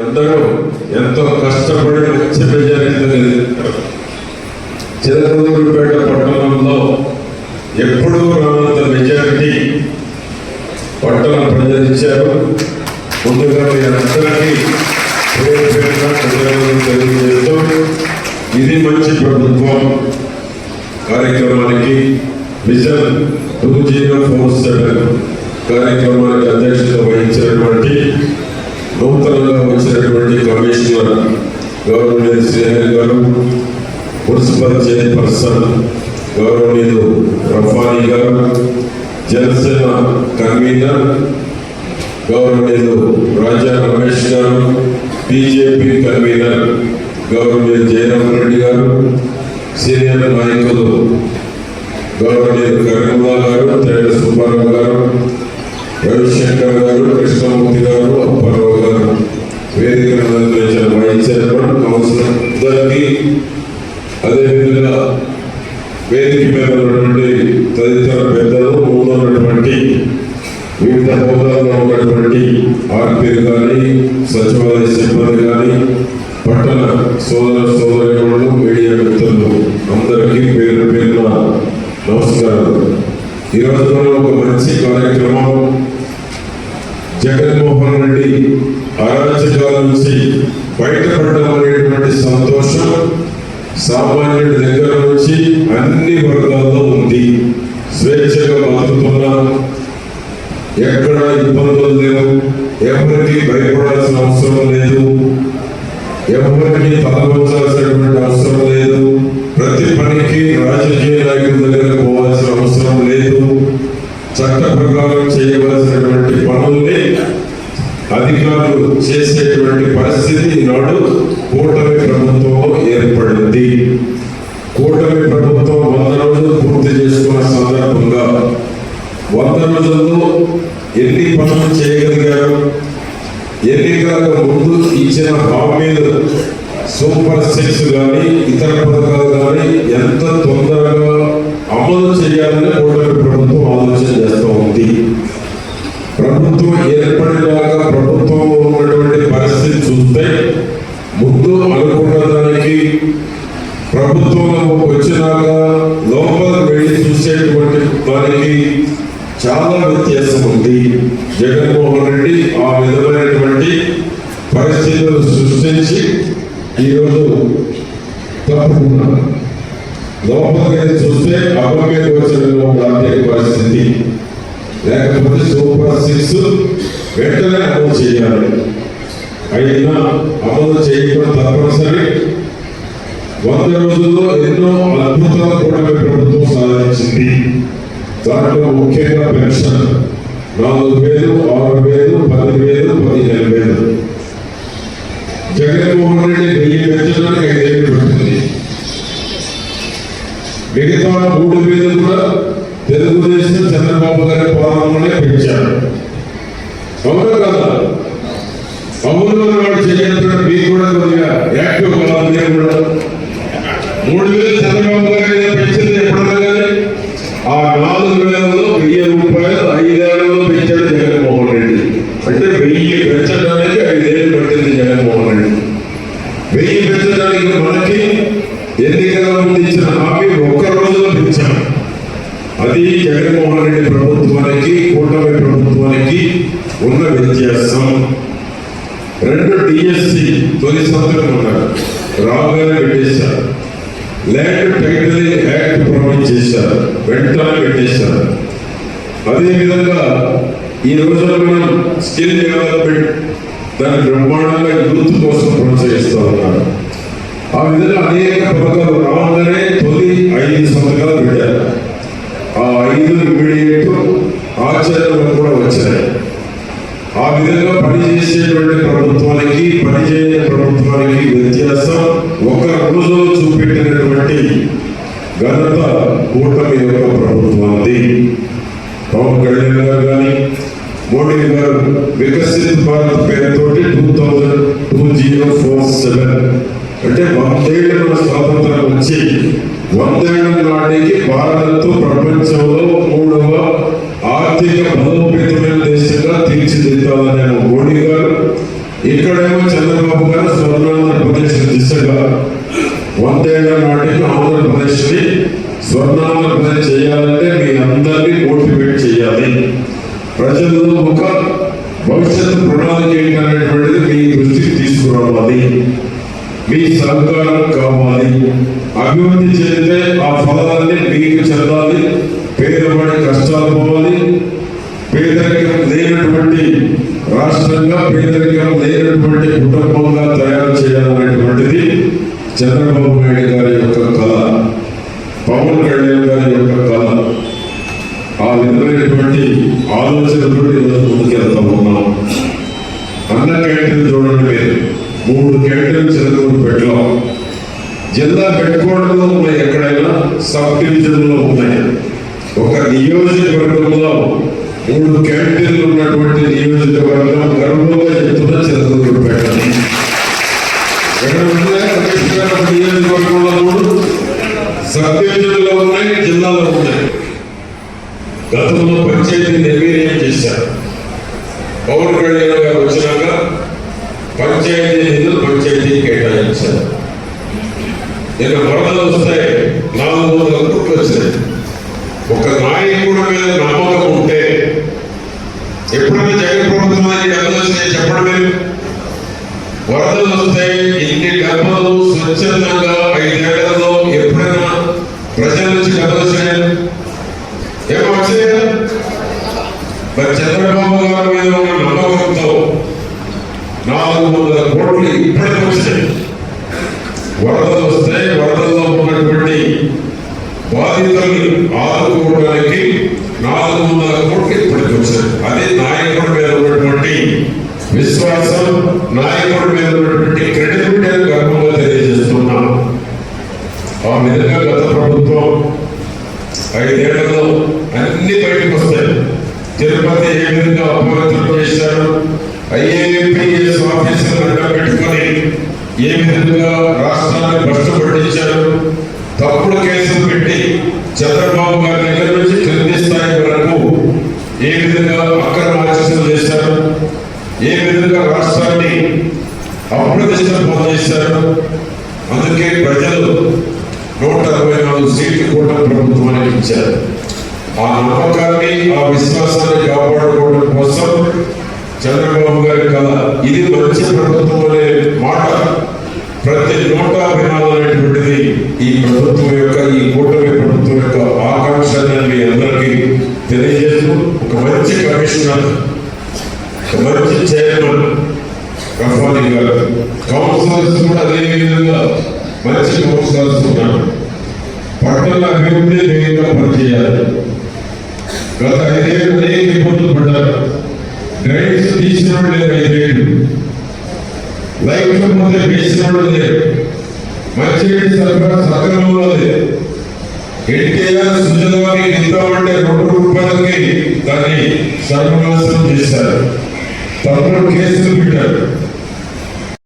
అందరూ ఎంతో కష్టపడి మంచి మెజారిటీతో గెలిచారు పట్టణంలో ఎప్పుడూ రానంత మెజారిటీ పట్టణ ప్రజలు ఇచ్చారు ముందుగా మీరందరికీ పేరు తెలియజేస్తూ ఇది మంచి ప్రభుత్వం కార్యక్రమానికి vision two zero four seven కార్యక్రమానికి అధ్యక్షత వహించినటువంటి నూతనంగా వచ్చినటువంటి కమిషనర్ గవర్నమెంట్ శ్రీహరి గారు మున్సిపల్ చైర్పర్సన్ గౌరవనీయులు రఫానీ గారు జనసేన కన్వీనర్ గౌరవనీయులు రాజా రమేష్ గారు బీజేపీ కన్వీనర్ గౌరవనీయులు జయరాం రెడ్డి గారు సీనియర్ నాయకులు గౌరవనీయులు కరీముల్లా గారు తేడ సుబ్బారావు గారు రవిశంకర్ గారు కృష్ణమూర్తి గారు అప్పారావు వేదికను అలంకరించిన వైస్ కౌన్సిలర్ అందరికీ అదేవిధంగా వేదిక మీద ఉన్నటువంటి తదితర పెద్దలు ఉన్నటువంటి వివిధ హోదాల్లో ఉన్నటువంటి ఆర్పీలు కానీ సచివాలయ సిబ్బంది కానీ పట్టణ సోదర సోదరులు మీడియా మిత్రులు అందరికీ పేరు పేరున నమస్కారం ఈరోజు ఒక మంచి కార్యక్రమం జగన్మోహన్ రెడ్డి అరాచకాల నుంచి బయటపడడం అనేటువంటి సంతోషం సామాన్యుడి దగ్గర నుంచి అన్ని వర్గాల్లో ఉంది. స్వేచ్ఛగా బతుకుతున్నాం. ఎక్కడ ఇబ్బందులు లేవు. ఎవరికి భయపడాల్సిన అవసరం లేదు. ఎవరికి తలవంచాల్సినటువంటి అవసరం లేదు. ప్రతి పనికి రాజకీయ నాయకుల దగ్గర పోవాల్సిన అవసరం లేదు. చట్ట ప్రకారం చేయవలసినటువంటి పనుల్ని అధికారులు చేసి నాడు కూటమి ప్రభుత్వం ఏర్పడింది. కూటమి ప్రభుత్వం వంద రోజులు పూర్తి చేసుకున్న సందర్భంగా వంద రోజుల్లో ఎన్ని పనులు చేయగలిగారు? ఎన్నికలకు ముందు ఇచ్చిన హామీలు సూపర్ సిక్స్ కానీ ఇతర పథకాలు కానీ ఎంత తొందరగా అమలు చేయాలని కూటమి ప్రభుత్వం ఆలోచన చేస్తూ ఉంది ప్రభుత్వం ఏర్పడినాక ప్రభుత్వంలో ఉన్నటువంటి పరిస్థితి చూస్తే ముందు అనుకున్న దానికి ప్రభుత్వంలోకి వచ్చినాక లోపల వెళ్ళి చూసేటువంటి దానికి చాలా వ్యత్యాసం ఉంది జగన్మోహన్ రెడ్డి ఆ విధమైనటువంటి పరిస్థితులు సృష్టించి ఈరోజు తప్పుకున్నారు లోపలికి చూస్తే అపమేత వచ్చిన పరిస్థితి. లేకపోతే సూపర్ సిక్స్ వెంటనే అమలు చేయాలి. అయినా అమలు చేయడం తప్పనిసరి. వంద రోజుల్లో ఎన్నో అద్భుతాలు కూడా ప్రభుత్వం సాధించింది. దాంట్లో ముఖ్యంగా పెన్షన్. నాలుగు వేలు ఆరు వేలు పది వేలు పదిహేను వేలు. జగన్మోహన్ రెడ్డి వెయ్యి పెంచడానికి ఐదేళ్ళు పెట్టింది మిగతా మూడు వేలు కూడా తెలుగుదేశం చంద్రబాబు గారి పాలనలోనే పెంచారు. అవునా కదా? అవును వాడు చేయాలంటే మీకు కూడా కొద్దిగా యాక్టివ్ కావాలి నేను కూడా మూడు వేలు చంద్రబాబు గారు ఏదో పెంచింది ఎప్పుడన్నా కానీ ఆ నాలుగు వేలలో వెయ్యి రూపాయలు ఐదేళ్ళలో పెంచాడు జగన్మోహన్ రెడ్డి అంటే వెయ్యి పెంచడానికి ఐదేళ్ళు పట్టింది జగన్మోహన్ రెడ్డి వెయ్యి పెంచడానికి మనకి ఎన్నికల ముందు ఇచ్చిన హామీ ఒక్క రోజులో పెంచాం అది జగన్మోహన్ రెడ్డి ప్రభుత్వానికి కూటమి ప్రభుత్వానికి ఉన్న వ్యత్యాసం రెండు డిఎస్సి తొలి సంవత్సరం ఉన్నారు రాగానే పెట్టేశారు. ల్యాండ్ టైటిలింగ్ యాక్ట్ ప్రొవైడ్ చేశారు. వెంటనే పెట్టేశారు. అదేవిధంగా ఈ రోజున మనం స్కిల్ డెవలప్మెంట్ దాని బ్రహ్మాండంగా యూత్ కోసం ప్రోత్సహిస్తూ ఉన్నారు ఆ విధంగా అనేక పథకాలు రాగానే తొలి ఐదు సంవత్సరాలు పెట్టారు ఆ ఐదు ఇమీడియట్ ఆచరణలు కూడా వచ్చాయి ఆ విధంగా పనిచేసేటువంటి ప్రభుత్వానికి పనిచేయని ప్రభుత్వానికి వ్యత్యాసం ఒక రోజులో చూపెట్టినటువంటి ఘనత కూటమి యొక్క ప్రభుత్వాన్ని పవన్ కళ్యాణ్ గారు కానీ మోడీ గారు వికసిత్ భారత్ పేరుతోటి two thousand two zero four seven అంటే వందేళ్ళ స్వాతంత్రం వచ్చి వందేళ్ళ నాటికి భారత్ ప్రపంచంలో మూడవ ఆర్థిక బలోపేతమైన దేశంగా తీర్చిదిద్దాలనే మోడీ గారు. ఇక్కడేమో చంద్రబాబు గారు స్వర్ణాంధ్రప్రదేశ్ దిశగా వందేళ్ళ నాటికి ఆంధ్రప్రదేశ్ని ని చేయాలంటే మీ అందరినీ మోటివేట్ చేయాలి. ప్రజల్లో ఒక భవిష్యత్తు ప్రణాళిక ఏంటనేటువంటిది మీ దృష్టికి తీసుకురావాలి. మీ సహకారం కావాలి. అభివృద్ధి చెందితే ఆ ఫలాన్ని మీకు చెందాలి. పేదవాడి కష్టాలు పోవాలి. పేదరికం లేనటువంటి రాష్ట్రంగా పేదరికం లేనటువంటి కుటుంబంగా తయారు చేయాలనేటువంటిది చంద్రబాబు నాయుడు గారి యొక్క కళ. పవన్ కళ్యాణ్ గారి యొక్క కళ ఆ విధమైనటువంటి ఆలోచనతో ఈరోజు ముందుకెళ్తా ఉన్నాం అన్న క్యాంటీన్ చూడండి మూడు క్యాంటీన్ చంద్రబాబు పెట్టలో జిల్లా పెట్టుకోవడంలో ఉన్నాయి ఎక్కడైనా సబ్ డివిజన్లో ఉన్నాయి. ఒక నియోజకవర్గంలో మూడు క్యాంటీన్లు ఉన్నటువంటి నియోజకవర్గం గర్వంగా చెప్తున్నా చంద్రబాబు పెట్టాలి ఎక్కడ ఉన్నాయా? నియోజకవర్గం గారు ఒక నియోజకవర్గంలో మూడు సబ్ డివిజన్లో ఉన్నాయి జిల్లాలో ఉన్నాయి గతంలో పంచాయతీ నిర్వీర్యం చేశారు. పవన్ కళ్యాణ్ గారు వచ్చినాక పంచాయతీ నిధులు పంచాయతీ కేటాయించారు. నిన్న వరదలు వస్తాయి నాలుగు వందల కోట్లు వచ్చినాయి ఒక నాయకుడి మీద నమ్మకం ఉంటే ఎప్పుడైనా జగన్ ప్రభుత్వానికి ఆలోచన చెప్పడం లేదు వరదలు వస్తే ఇన్ని డబ్బులు స్వచ్ఛందంగా ఐదేళ్ళలో ఎప్పుడైనా ప్రజల నుంచి డబ్బులు వచ్చాయి ఏమో వచ్చాయా మరి చంద్రబాబు గారి మీద ఉన్న నమ్మకంతో నాలుగు వందల కోట్లు ఇప్పటికి వచ్చాయి. వరదలు వస్తే వరదల్లో ఉన్నటువంటి బాధితుల్ని ఆదుకోవడానికి నాలుగు వందల కోట్లు ఇప్పటికి వచ్చాయి అదే నాయకుడి మీద ఉన్నటువంటి విశ్వాసం నాయకుడి మీద ఉన్నటువంటి క్రెడిబిలిటీ గర్వంగా తెలియజేస్తున్నాం ఆ విధంగా గత ప్రభుత్వం ఐదేళ్ళలో అన్ని బయటకు వస్తాయి తిరుపతి ఏ విధంగా అపవిత్రం చేశారు ఐఏపీఎస్ ఆఫీసులు అడ్డం పెట్టుకొని ఏ విధంగా రాష్ట్రాన్ని భ్రష్టు పట్టించారు తప్పుడు కేసులు పెట్టి చంద్రబాబు గారి దగ్గర నుంచి కింది స్థాయి వరకు ఏ విధంగా అక్రమార్చనలు చేశారు ఏ విధంగా రాష్ట్రాన్ని అప్రతిష్టం పొందేశారు అందుకే ప్రజలు నూట అరవై నాలుగు సీట్లు కూడా ప్రభుత్వానికి ఇచ్చారు ఆ నమ్మకాన్ని ఆ విశ్వాసాన్ని కాపాడుకోవడం కోసం చంద్రబాబు గారి కళ ఇది మంచి ప్రభుత్వం అనే మాట ప్రతి నూట అభినాలు అనేటువంటిది ఈ ప్రభుత్వం యొక్క ఈ కూటమి ప్రభుత్వం యొక్క ఆకాంక్ష మీ అందరికీ తెలియజేస్తూ ఒక మంచి కమిషనర్ ఒక మంచి చైర్మన్ రఫాలి గారు కౌన్సిలర్స్ కూడా అదేవిధంగా మంచి కౌన్సిలర్స్ ఉన్నారు. పట్టణ అభివృద్ధి వేగంగా పనిచేయాలి. గత ఐదేళ్ళు అనేక ఇబ్బందులు పడ్డారు. డ్రైన్స్ తీసిన వాళ్ళు లేరు ఐదేళ్ళు. లైఫ్ ముందే వేసిన వాళ్ళు లేరు. మంచినీటి సరఫరా సకాలంలో లేదు. ఎన్టీఆర్ నిద్ర ఇద్దామంటే రెండు రూపాయలకి దాన్ని సర్వనాశనం చేశారు. తప్పుడు కేసులు పెట్టారు.